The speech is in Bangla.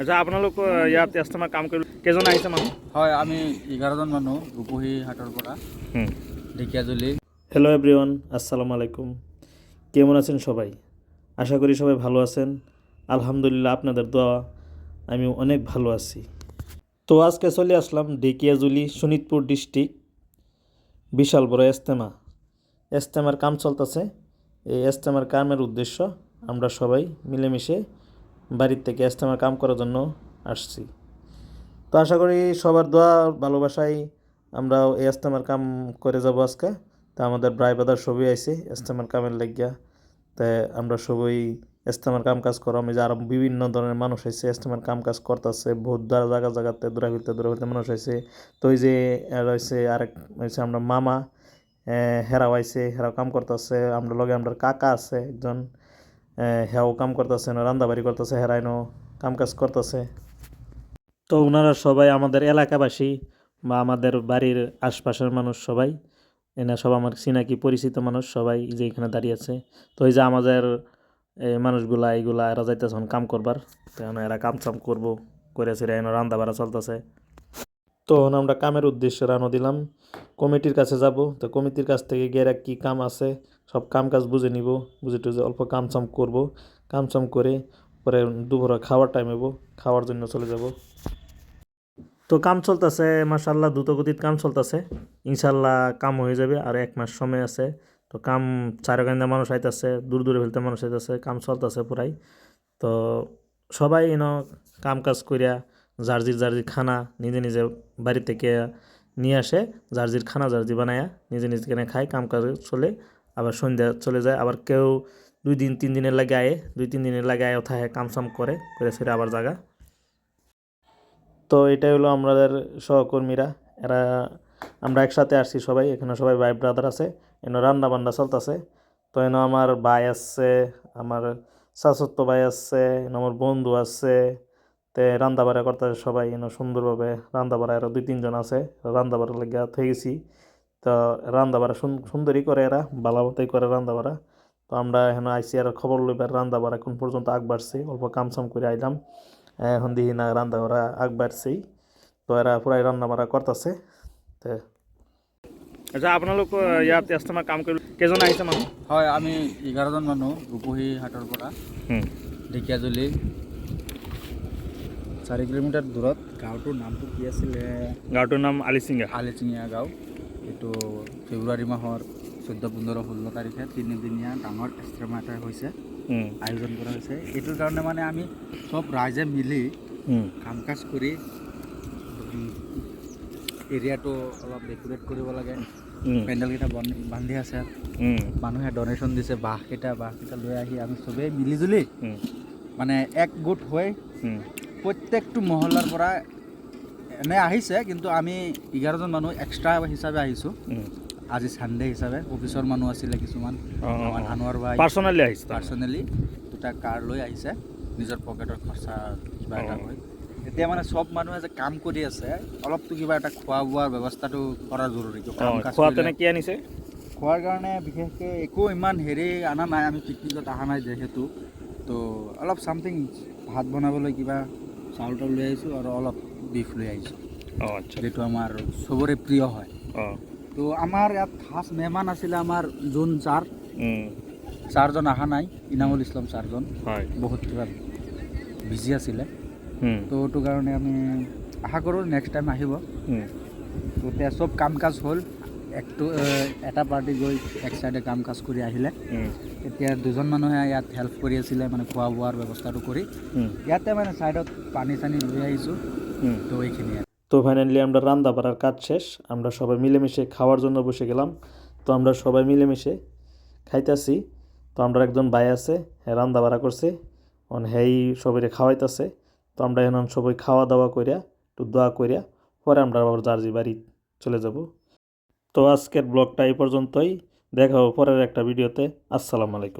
আচ্ছা আপোনালোক আহ, ইয়াত এষ্টেমাৰ কাম কৰিব কেইজন আহিছে মানুহ? হয় আমি এঘাৰজন মানুহ ৰূপহী হাটৰ পৰা। ঢেকিয়াজুলি। হ্যালো এভরিওয়ান আসসালামু আলাইকুম। কেমন আছেন সবাই? আশা করি সবাই ভালো আছেন। আলহামদুলিল্লাহ আপনাদের দোয়া আমি অনেক ভালো আছি। তো আজকে চলে আসলাম ডেকিয়াজুলি শোনিতপুর ডিস্ট্রিক্ট বিশাল বড় এস্তেমা। এস্তেমার কাম চলতেছে। এই এস্তেমার কামের উদ্দেশ্য আমরা সবাই মিলেমিশে বাড়ির থেকে এস্তেমার কাম করার জন্য আসছি। তো আশা করি সবার দোয়া ভালোবাসায় আমরা এই ইস্তেমার কাম করে যাব আজকে। তা আমাদের ব্রাই বাদার সবই আইসে ইস্তেমার কামের লাগিয়া। তা আমরা সবই ইস্তেমার কাম কাজ করাম। আমি যে আরও বিভিন্ন ধরনের মানুষ আইছে ইস্তেমার কাম কাজ করতেছে। বহুত জায়গা জায়গাতে দূরা ফিরতে দূরা ফিরতে মানুষ আইছে। তো ওই যে হইছে আরেক, হইছে আমরা মামা হেরাও আইসে হেরাও কাম করতেছে। আমরা লগে আমরা কাকা আছে একজন। হেও কাম করতেছে রান্দাবাড়ি করতেছে হেরাইনো কাম কাজ করতেছে তো ওনারা সবাই আমাদের এলাকাবাসী বা আমাদের বাড়ির আশপাশের মানুষ সবাই, এনা সব আমার চিনাকি পরিচিত মানুষ সবাই যে এখানে দাঁড়িয়ে আছে। তো এই যে আমাদের এই মানুষগুলা এইগুলা এরা যাইতেছে কাম করবার। তো এরা কাম চাম করব করেছে এরা রান্না বাড়া চলতেছে। তো আমরা কামের উদ্দেশ্যে রানো দিলাম। কমিটির কাছে যাব, তো কমিটির কাছ থেকে গিয়ে কি কাম আছে, সব কাম কাজ বুঝে নিব, বুঝে টুঝে অল্প কাম চাম করব। কাম চাম করে পরে দুপুরে খাওয়ার টাইম হব খাওয়ার জন্য চলে যাব। তো কাম চলতেছে মাসাল্লাহ দ্রুতগতিত কাম চলতেছে। ইনশাল্লাহ কাম হয়ে যাবে, আর এক মাস সময় আছে। তো কাম চারগান্দা মানুষ আইতাছে, দূর দূরে ফেলতে মানুষ আইতাছে, কাম চলতেছে পুরাই। তো সবাই এন কাম কাজ করিয়া জার্জির জার্জির খানা, নিজে নিজে বাড়ি থেকে নিয়ে আসে, জার্জির খানা জার্জি বানায়া নিজে নিজে কেনে খায় কাম কাজ চলে, আবার সন্ধ্যা চলে যায়, আবার কেউ দুই দিন, তিন দিনের লাগে আয়ে, দুই, তিন দিনের লাগে আয়ে ওথায় কাম সাম করে করে ফিরে আবার জায়গা তো এটাই হলো আমাদের সহকর্মীরা, এরা, আমরা একসাথে আসছি সবাই, এখানে সবাই ভাই ব্রাদার আছে, এনে রান্না বান্না চলতেছে, তো এনে আমার ভাই আছে, আমার শাশ্বত ভাই আছে আমার বন্ধু আছে তে রান্না বাড়া করতেছে সবাই এনে সুন্দরভাবে রান্না বাড়া এরা দুই তিনজন আছে রান্না বাড়ার লেগে থেকে গেছি। তো রান্না বাড়া সুন্দরই করে এরা ভালো মতোই করে রান্না বাড়া। তো আমরা এখানে আইসি আর খবর লইবার রান্না বাড়া এখন পর্যন্ত আগ বাড়ছি অল্প কাম সাম করে আইলাম। এখন দেখি না রান্না বাড়া আগ বাড়ছেই। তো এরা পুরাই রান্না বাড়া করতেছে। তো আচ্ছা আপোনালোক ইয়াত কাম কৰিব কেইজন আহিছে মানুহ হয় আমি এঘাৰজন মানুহ ৰূপহী হাটৰ পৰা। ঢেকিয়াজুলি। চাৰি কিলোমিটাৰ দূৰত। গাঁৱটোৰ নামটো কি আছিলে? গাঁৱটোৰ নাম আলিচিঙা আলিচিঙীয়া গাঁও। এইটো ফেব্ৰুৱাৰী মাহৰ চৈধ্য পোন্ধৰ ষোল্ল তাৰিখে তিনিদিনীয়া ডাঙৰ এষ্টেমা এটা হৈছে আয়োজন কৰা হৈছে। এইটোৰ কাৰণে মানে আমি চব ৰাইজে মিলি কাম কাজ কৰি এৰিয়াটো অলপ ডেকোৰেট কৰিব লাগে। পেণ্ডেলকেইটা বন- বান্ধি আছে। মানুহে ডনেশ্যন দিছে বাঁহকেইটা বাঁহকেইটা লৈ আহি আমি চবেই মিলিজুলি মানে একগোট হৈ উম, প্ৰত্যেকটো মহল্লাৰ পৰা এনে আহিছে কিন্তু আমি এঘাৰজন মানুহ এক্সট্ৰা হিচাপে আহিছোঁ। আজি ছানডে হিচাপে। অফিচৰ মানুহ আছিলে কিছুমান। আনোৱাৰ ভাই পাৰ্চনেলি আহিছে। পাৰ্চনেলি দুটা কাৰ লৈ আহিছে। নিজৰ পকেটৰ খৰচা কিবা এটা। লৈ এতিয়া মানে চব মানুহে যে কাম কৰি আছে অলপতো কিবা এটা খোৱা বোৱাৰ ব্যৱস্থাটো কৰা জৰুৰী। কি আনিছে? খোৱাৰ কাৰণে বিশেষকৈ একো ইমান হেৰি অনা নাই। আমি পিকনিকত অহা নাই যিহেতু। তো অলপ চামথিং ভাত বনাবলৈ কিবা চাউল তাউল লৈ আহিছোঁ আৰু অলপ বিফ লৈ আহিছোঁ। আচ্ছা। যিটো আমাৰ চবৰে প্ৰিয় হয়। তো আমাৰ ইয়াত খাছ মেহমান আছিলে আমাৰ যোন ছাৰ উম, ছাৰজন অহা নাই ইনামুল ইছলাম ছাৰজন বহুত কিবা বিজি আছিলে। তো সেইটো কাৰণে আমি আশা কৰোঁ নেক্সট টাইম আহিব। তো এতিয়া চব কাম কাজ হ'ল। একটো এটা পাৰ্টি গৈ এক চাইডে কাম কাজ কৰি আহিলে। এতিয়া দুজন মানুহে ইয়াত হেল্প কৰি আছিলে মানে খোৱা বোৱাৰ ব্যৱস্থাটো কৰি। ইয়াতে মানে ছাইডত পানী চানী লৈ আহিছোঁ। তো এইখিনিয়ে। তো ফাইনালি আমরা রান্না বাড়ার কাজ শেষ। আমরা সবাই মিলেমিশে খাওয়ার জন্য বসে গেলাম। তো আমরা সবাই মিলেমিশে খাইতেছি। তো আমরা একজন ভাই আছে হ্যাঁ রান্না বাড়া করছে। অন হ্যাই সবাই খাওয়াইতেছে। তো আমরা এখন সবাই খাওয়া দাওয়া করিয়া একটু দোয়া করিয়া পরে আমরা আবার জার্জি বাড়ি চলে যাব। তো আজকের ব্লগটা এই পর্যন্তই। দেখা হবে পরের একটা ভিডিওতে। আসসালামু আলাইকুম।